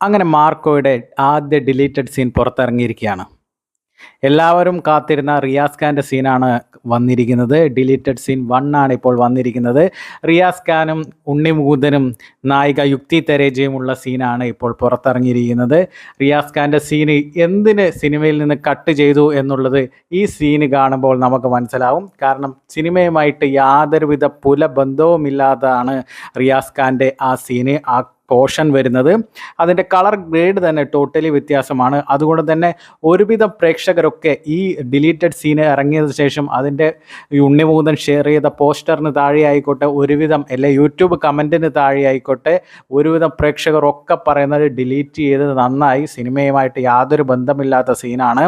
അങ്ങനെ മാർക്കോയുടെ ആദ്യ deleted scene പുറത്തിറങ്ങിയിരിക്കുകയാണ്. എല്ലാവരും കാത്തിരുന്ന റിയാസ് ഖാന്റെ സീനാണ് വന്നിരിക്കുന്നത്. ഡിലീറ്റഡ് സീൻ വൺ ആണ് ഇപ്പോൾ വന്നിരിക്കുന്നത്. റിയാസ് ഖാനും ഉണ്ണിമുകുന്ദനും നായിക യുക്തി തെരേജയുമുള്ള സീനാണ് ഇപ്പോൾ പുറത്തിറങ്ങിയിരിക്കുന്നത്. റിയാസ് ഖാന്റെ സീന് എന്തിന് സിനിമയിൽ നിന്ന് കട്ട് ചെയ്തു എന്നുള്ളത് ഈ സീന് കാണുമ്പോൾ നമുക്ക് മനസ്സിലാവും. കാരണം സിനിമയുമായിട്ട് യാതൊരുവിധ പുലബന്ധവുമില്ലാതാണ് റിയാസ് ഖാന്റെ ആ സീന് ആ പോർഷൻ വരുന്നത്. അതിന്റെ കളർ ഗ്രേഡ് തന്നെ ടോട്ടലി വ്യത്യാസമാണ്. അതുകൊണ്ട് തന്നെ ഒരുവിധം പ്രേക്ഷകരൊക്കെ ഈ ഡിലീറ്റഡ് സീന് ഇറങ്ങിയതിന് ശേഷം അതിന്റെ ഉണ്ണിമൂതൻ ഷെയർ ചെയ്ത പോസ്റ്ററിന് താഴെ ആയിക്കോട്ടെ ഒരുവിധം അല്ലെ യൂട്യൂബ് കമന്റിന് താഴെ ആയിക്കോട്ടെ ഒരുവിധം പ്രേക്ഷകരൊക്കെ പറയുന്നത് ഡിലീറ്റ് ചെയ്തത് നന്നായി. സിനിമയുമായിട്ട് യാതൊരു ബന്ധമില്ലാത്ത സീനാണ്.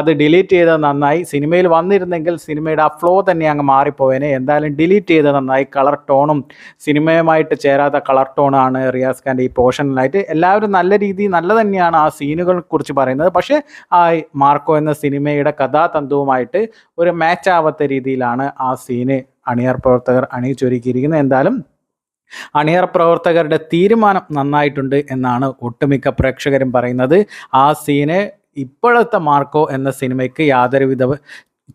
അത് ഡിലീറ്റ് ചെയ്തത് നന്നായി. സിനിമയിൽ വന്നിരുന്നെങ്കിൽ സിനിമയുടെ ആ ഫ്ലോ തന്നെ അങ്ങ് മാറിപ്പോയേനെ. എന്തായാലും ഡിലീറ്റ് ചെയ്തത് നന്നായി. കളർ ടോണും സിനിമയുമായിട്ട് ചേരാത്ത കളർ ടോണാണ് റിയാസ് ഖാന്റെ ഈ പോർഷനിലായിട്ട് എല്ലാവരും നല്ല രീതി നല്ല തന്നെയാണ് ആ സീനുകളെ കുറിച്ച് പറയുന്നത്. പക്ഷേ ആ മാർക്കോ എന്ന സിനിമയുടെ കഥാതന്തുവുമായിട്ട് ഒരു മാച്ച് ആവാത്ത രീതിയിലാണ് ആ സീന് അണിയർ പ്രവർത്തകർ അണിയിച്ചൊരുക്കിയിരിക്കുന്നത് എന്തായാലും അണിയർ പ്രവർത്തകരുടെ തീരുമാനം നന്നായിട്ടുണ്ട് എന്നാണ് ഒട്ടുമിക്ക പ്രേക്ഷകരും പറയുന്നത്. ആ സീന് ഇപ്പോഴത്തെ മാർക്കോ എന്ന സിനിമയ്ക്ക് യാതൊരുവിധ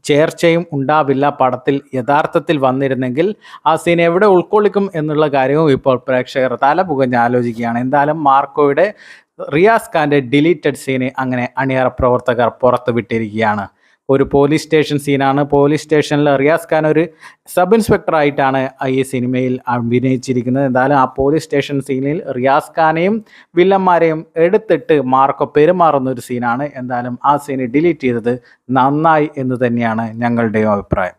ചേർച്ചയും ഉണ്ടാവില്ല പടത്തിൽ യഥാർത്ഥത്തിൽ വന്നിരുന്നെങ്കിൽ ആ സീൻ എവിടെ ഉൾക്കൊള്ളിക്കും എന്നുള്ള കാര്യവും ഇപ്പോൾ പ്രേക്ഷകർ തല പുകഞ്ഞ് ആലോചിക്കുകയാണ്. എന്തായാലും മാർക്കോയുടെ റിയാസ് ഖാന്റെ ഡിലീറ്റഡ് സീന് അങ്ങനെ അണിയറ പ്രവർത്തകർ പുറത്തു വിട്ടിരിക്കുകയാണ് ഒരു പോലീസ് സ്റ്റേഷൻ സീനാണ് പോലീസ് സ്റ്റേഷനിൽ റിയാസ് ഖാൻ ഒരു സബ് ഇൻസ്പെക്ടറായിട്ടാണ് ഈ സിനിമയിൽ അഭിനയിച്ചിരിക്കുന്നത്. എന്തായാലും ആ പോലീസ് സ്റ്റേഷൻ സീനിൽ റിയാസ് ഖാനെയും വില്ലന്മാരെയും എടുത്തിട്ട് മാർക്കോ പെരുമാറുന്ന ഒരു സീനാണ് എന്തായാലും ആ സീന് ഡിലീറ്റ് ചെയ്തത് നന്നായി എന്ന് തന്നെയാണ് ഞങ്ങളുടെയും അഭിപ്രായം.